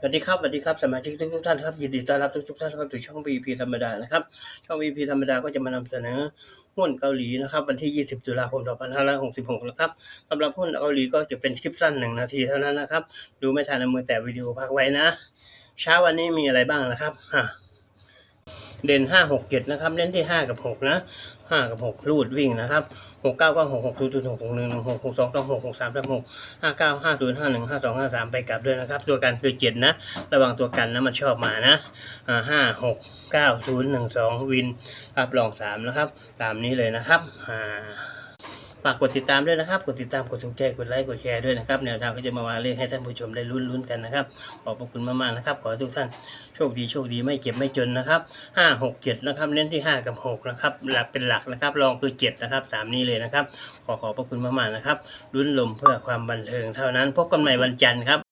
สวัสดีครับสวัสดีครับสมาชิกทุกท่านครับยินดีต้อนรับทุกทุกท่านเข้าสู่ช่อง VP ธรรมดานะครับช่อง VP ธรรมดาก็จะมานำเสนอหุ้นเกาหลีนะครับวันที่ 20 ตุลาคม 2566 นะครับสำหรับหุ้นเกาหลีก็จะเป็นคลิปสั้นหนึ่งนาทีเท่านั้นนะครับ ดูไม่ทันมือแต่วิดีโอพักไว้นะ เช้าวันนี้มีอะไรบ้างนะครับฮะ เด่นห้าหกเจ็ดนะครับ เน้นที่ห้ากับหกนะห้ากับหกรูดวิ่งนะครับหกเก้าก็หกหกศูนย์ศูนย์หกหกหนึ่งหนึ่งหกหกสองต้องหกหกสามต้องหกห้าเก้าห้าศูนย์ห้าหนึ่งห้าสองห้าสามไปกลับด้วยนะครับ ตัวกันคือเจ็ดนะ ระวังตัวกันนะมันชอบมานะห้าหกเก้าศูนย์หนึ่งสองวินรับรองสามนะครับ ตามนี้เลยนะครับอ่า ฝากกดติดตามด้วยนะครับ กดติดตาม กดถูกใจ กดไลค์ กดแชร์ด้วยนะครับ แนวทางก็จะมาวางเลขให้ท่านผู้ชมได้ลุ้นๆกันนะครับ ขอบพระคุณมากๆนะครับ ขอให้ทุกท่านโชคดีโชคดีไม่เจ็บไม่จนนะครับห้าหกเจ็ดนะครับ เน้นที่ห้ากับหกนะครับ หลักเป็นหลักนะครับ รองคือเจ็ดนะครับ ตามนี้เลยนะครับ ขอขอบพระคุณมากๆนะครับ ลุ้นลมเพื่อความบันเทิงเท่านั้น พบกันใหม่วันจันทร์ครับ